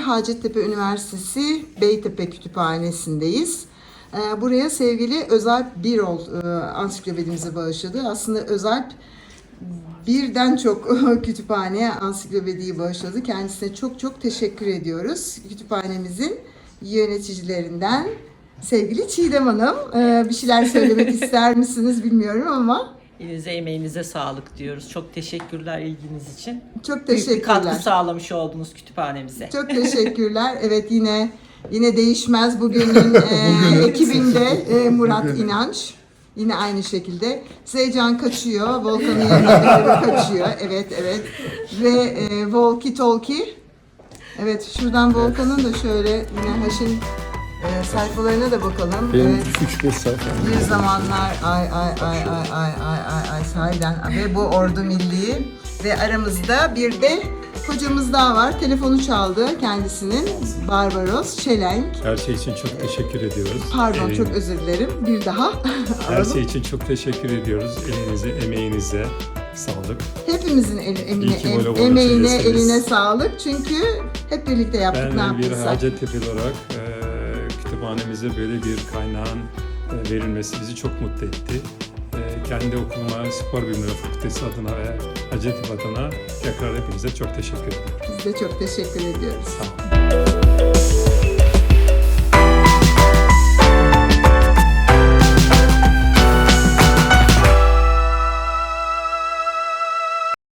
Hacettepe Üniversitesi Beytepe Kütüphanesi'ndeyiz. Ee, Buraya sevgili Özalp Birol e, ansiklopedimizi bağışladı. Aslında Özalp birden çok kütüphaneye ansiklopediyi bağışladı. Kendisine çok çok teşekkür ediyoruz. Kütüphanemizin yöneticilerinden sevgili Çiğdem Hanım. e, Bir şeyler söylemek ister misiniz bilmiyorum ama Elinize emeğinize sağlık diyoruz. Çok teşekkürler ilginiz için. çok Büyük bir katkı teşekkürler. sağlamış oldunuz kütüphanemize. Çok teşekkürler. Evet yine yine değişmez bugünün e, ekibinde e, Murat İnanç. Yine aynı şekilde. Zeycan kaçıyor. Volkan'ın yanına kaçıyor. Evet evet. Ve e, Volki Tolki. Evet şuradan Volkan'ın da şöyle yine Haşin e, sayfalarına da bakalım. Benim Evet. 3-5 sayfa. Bir zamanlar ay ay ay ay ay ay ay ay sahiden ve bu ordu milli ve aramızda bir de hocamız daha var. Telefonu çaldı kendisinin Barbaros Şelenk. Her şey için çok teşekkür ediyoruz. Pardon Ee, çok özür dilerim. Bir daha. Her şey için çok teşekkür ediyoruz. Elinize, emeğinize sağlık. Hepimizin el, emine, em- emeğine, eline sağlık. Çünkü hep birlikte yaptık Ben ne de bir yaptıysak. Hacettepe olarak e, kütüphanemize böyle bir kaynağın e, verilmesi bizi çok mutlu etti. E, kendi okuluma, Spor Bilimleri Fakültesi adına ve Hacettepe adına tekrar hepinize çok teşekkür ediyorum. Biz de çok teşekkür ediyoruz. Sağ olun.